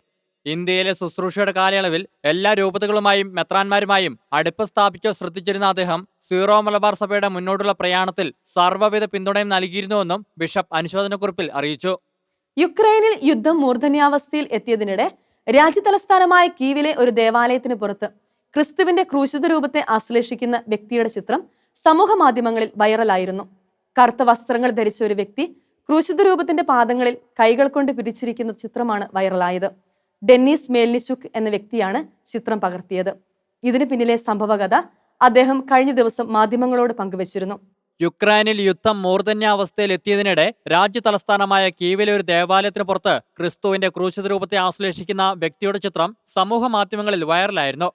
ഇന്ത്യയിലെ ശുശ്രൂഷയുടെ കാലയളവിൽ എല്ലാ രൂപതകളുമായും മെത്രാന്മാരുമായും അടുപ്പ് സ്ഥാപിച്ചോ ശ്രദ്ധിച്ചിരുന്ന അദ്ദേഹം സീറോ മലബാർ സഭയുടെ മുന്നോട്ടുള്ള പ്രയാണത്തിൽ സർവവിധ പിന്തുണയും നൽകിയിരുന്നുവെന്നും ബിഷപ്പ് അനുശോചനക്കുറിപ്പിൽ അറിയിച്ചു. യുക്രൈനിൽ യുദ്ധം മൂർധന്യാവസ്ഥയിൽ എത്തിയതിനിടെ രാജ്യതലസ്ഥാനമായ കീവിലെ ഒരു ദേവാലയത്തിന് പുറത്ത് ക്രിസ്തുവിന്റെ ക്രൂശിത രൂപത്തെ ആശ്ലേഷിക്കുന്ന വ്യക്തിയുടെ ചിത്രം സമൂഹ മാധ്യമങ്ങളിൽ വൈറലായിരുന്നു. കറുത്ത വസ്ത്രങ്ങൾ ധരിച്ച ഒരു വ്യക്തി ക്രൂശിത രൂപത്തിന്റെ പാദങ്ങളിൽ കൈകൾ കൊണ്ട് പിടിച്ചിരിക്കുന്ന ചിത്രമാണ് വൈറലായത്. ഡെന്നീസ് മേൽനിശുക് എന്ന വ്യക്തിയാണ് ചിത്രം പകർത്തിയത്. ഇതിന് പിന്നിലെ സംഭവകഥ അദ്ദേഹം കഴിഞ്ഞ ദിവസം മാധ്യമങ്ങളോട് പങ്കുവച്ചിരുന്നു. യുക്രൈനിൽ യുദ്ധം മൂർധന്യാവസ്ഥയിലെത്തിയതിനിടെ രാജ്യ തലസ്ഥാനമായ കീവിലെ ഒരു ദേവാലയത്തിന് പുറത്ത് ക്രിസ്തുവിന്റെ ക്രൂശിത രൂപത്തെ ആശ്ലേഷിക്കുന്ന വ്യക്തിയുടെ ചിത്രം സമൂഹ മാധ്യമങ്ങളിൽ വൈറലായിരുന്നു.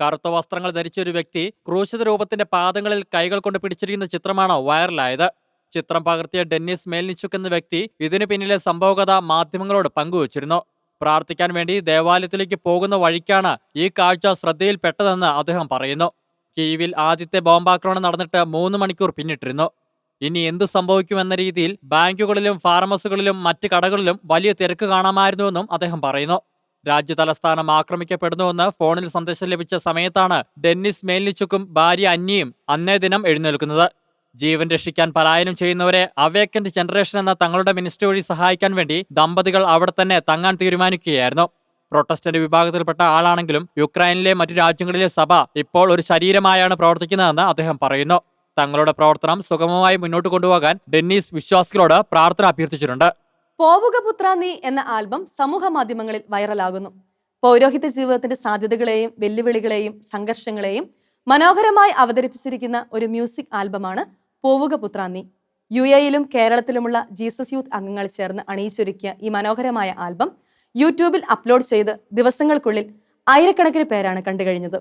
കറുത്ത വസ്ത്രങ്ങൾ ധരിച്ച ഒരു വ്യക്തി ക്രൂശിത രൂപത്തിന്റെ പാദങ്ങളിൽ കൈകൾ കൊണ്ട് പിടിച്ചിരിക്കുന്ന ചിത്രമാണ് വൈറലായത്. ചിത്രം പകർത്തിയ ഡെന്നിസ് മേൽനിച്ചുക്ക് എന്ന വ്യക്തി ഇതിനു പിന്നിലെ സംഭവകഥ മാധ്യമങ്ങളോട് പങ്കുവച്ചിരുന്നു. പ്രാർത്ഥിക്കാൻ വേണ്ടി ദേവാലയത്തിലേക്ക് പോകുന്ന വഴിക്കാണ് ഈ കാഴ്ച ശ്രദ്ധയിൽപ്പെട്ടതെന്ന് അദ്ദേഹം പറയുന്നു. കീവിൽ ആദ്യത്തെ ബോംബാക്രമണം നടന്നിട്ട് മൂന്ന് മണിക്കൂർ പിന്നിട്ടിരുന്നു. ഇനി എന്തു സംഭവിക്കുമെന്ന രീതിയിൽ ബാങ്കുകളിലും ഫാർമസികളിലും മറ്റ് കടകളിലും വലിയ തിരക്ക് കാണാമായിരുന്നുവെന്നും അദ്ദേഹം പറയുന്നു. രാജ്യ തലസ്ഥാനം ആക്രമിക്കപ്പെടുന്നുവെന്ന് ഫോണിൽ സന്ദേശം ലഭിച്ച സമയത്താണ് ഡെന്നിസ് മേൽനിച്ചുക്കും ഭാര്യ അന്നിയും അന്നേ ദിനം എഴുന്നേൽക്കുന്നത്. ജീവൻ രക്ഷിക്കാൻ പലായനം ചെയ്യുന്നവരെ അവേക്കൻഡ് ജനറേഷൻ എന്ന തങ്ങളുടെ മിനിസ്ട്രി വഴി സഹായിക്കാൻ വേണ്ടി ദമ്പതികൾ അവിടെ തന്നെ തങ്ങാൻ തീരുമാനിക്കുകയായിരുന്നു. പ്രൊട്ടസ്റ്റന്റ് വിഭാഗത്തിൽപ്പെട്ട ആളാണെങ്കിലും യുക്രൈനിലെ മറ്റു രാജ്യങ്ങളിലെ സഭ ഇപ്പോൾ ഒരു ശരീരമായാണ് പ്രവർത്തിക്കുന്നതെന്ന് അദ്ദേഹം പറയുന്നു. തങ്ങളുടെ പ്രവർത്തനം സുഗമമായി മുന്നോട്ട് കൊണ്ടുപോകാൻ ഡെന്നീസ് വിശ്വാസികളോട് പ്രാർത്ഥന അഭ്യർത്ഥിച്ചിട്ടുണ്ട്. പോവുക പുത്ര നീ എന്ന ആൽബം സമൂഹ മാധ്യമങ്ങളിൽ വൈറലാകുന്നു. പൗരോഹിത്യ ജീവിതത്തിന്റെ സാധ്യതകളെയും വെല്ലുവിളികളെയും സംഘർഷങ്ങളെയും മനോഹരമായി അവതരിപ്പിച്ചിരിക്കുന്ന ഒരു മ്യൂസിക് ആൽബമാണ് പോവുക പുത്ര നീ. യു എയിലും കേരളത്തിലുമുള്ള ജീസസ് യൂത്ത് അംഗങ്ങൾ ചേർന്ന് അണിയിച്ചൊരുക്കിയ ഈ മനോഹരമായ ആൽബം യൂട്യൂബിൽ അപ്ലോഡ് ചെയ്ത് ദിവസങ്ങൾക്കുള്ളിൽ ആയിരക്കണക്കിന് പേരാണ് കണ്ടു കഴിഞ്ഞത്.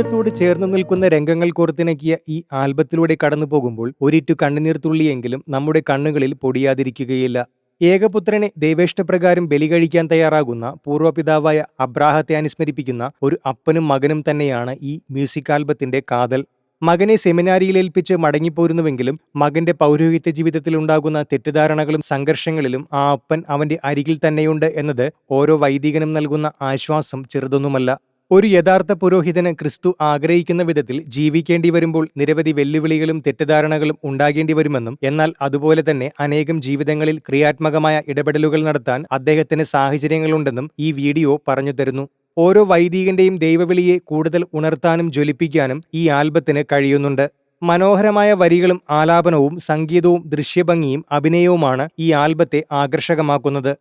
ജീവിതത്തോട് ചേർന്ന് നിൽക്കുന്ന രംഗങ്ങൾ കോർത്തിണക്കിയ ഈ ആൽബത്തിലൂടെ കടന്നു പോകുമ്പോൾ ഒരിറ്റു കണ്ണുനീർ തുള്ളിയെങ്കിലും നമ്മുടെ കണ്ണുകളിൽ പൊടിയാതിരിക്കുകയില്ല. ഏകപുത്രനെ ദൈവേഷ്ടപ്രകാരം ബലി കഴിക്കാൻ തയ്യാറാകുന്ന പൂർവപിതാവായ അബ്രാഹത്തെ അനുസ്മരിപ്പിക്കുന്ന ഒരു അപ്പനും മകനും തന്നെയാണ് ഈ മ്യൂസിക് ആൽബത്തിന്റെ കാതൽ. മകനെ സെമിനാരിയിൽ ഏൽപ്പിച്ച് മടങ്ങിപ്പോരുന്നുവെങ്കിലും മകന്റെ പൗരോഹിത്യ ജീവിതത്തിൽ ഉണ്ടാകുന്ന തെറ്റിദ്ധാരണകളും സംഘർഷങ്ങളിലും ആ അപ്പൻ അവന്റെ അരികിൽ തന്നെയുണ്ട് എന്നത് ഓരോ വൈദികനും നൽകുന്ന ആശ്വാസം ചെറുതൊന്നുമല്ല. ഒരു യഥാർത്ഥ പുരോഹിതന് ക്രിസ്തു ആഗ്രഹിക്കുന്ന വിധത്തിൽ ജീവിക്കേണ്ടി വരുമ്പോൾ നിരവധി വെല്ലുവിളികളും തെറ്റിദ്ധാരണകളും ഉണ്ടാകേണ്ടി വരുമെന്നും എന്നാൽ അതുപോലെ തന്നെ അനേകം ജീവിതങ്ങളിൽ ക്രിയാത്മകമായ ഇടപെടലുകൾ നടത്താൻ അദ്ദേഹത്തിന് സാഹചര്യങ്ങളുണ്ടെന്നും ഈ വീഡിയോ പറഞ്ഞു തരുന്നു. ഓരോ വൈദികന്റെയും ദൈവവിളിയെ കൂടുതൽ ഉണർത്താനും ജ്വലിപ്പിക്കാനും ഈ ആൽബത്തിന് കഴിയുന്നുണ്ട്. മനോഹരമായ വരികളും ആലാപനവും സംഗീതവും ദൃശ്യഭംഗിയും അഭിനയവുമാണ് ഈ ആൽബത്തെ ആകർഷകമാക്കുന്നത്.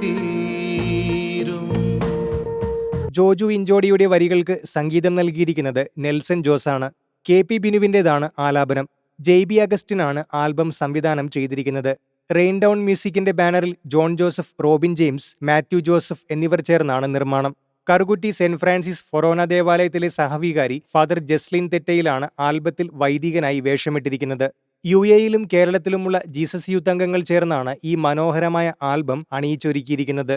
തീരും. ജോജു ഇഞ്ചോടിയുടെ വരികൾക്ക് സംഗീതം നൽകിയിരിക്കുന്നത് നെൽസൺ ജോസാണ്. കെ പി ബിനുവിന്റെതാണ് ആലാപനം. ജെയ്ബി അഗസ്റ്റിനാണ് ആൽബം സംവിധാനം ചെയ്തിരിക്കുന്നത്. റെയിൻ ഡൗൺ മ്യൂസിക്കിന്റെ ബാനറിൽ John Joseph Robin James Mathew Joseph എന്നിവർ ചേർന്നാണ് നിർമ്മാണം. കറുകുറ്റി സെന്റ് ഫ്രാൻസിസ് ഫൊറോന ദേവാലയത്തിലെ സഹവികാരി ഫാദർ ജസ്ലിൻ തെറ്റയിലാണ് ആൽബത്തിൽ വൈദികനായി വേഷമിട്ടിരിക്കുന്നത്. യു എയിലും കേരളത്തിലുമുള്ള ജീസസ് യൂത്ത് അംഗങ്ങൾ ചേർന്നാണ് ഈ മനോഹരമായ ആൽബം അണിയിച്ചൊരുക്കിയിരിക്കുന്നത്.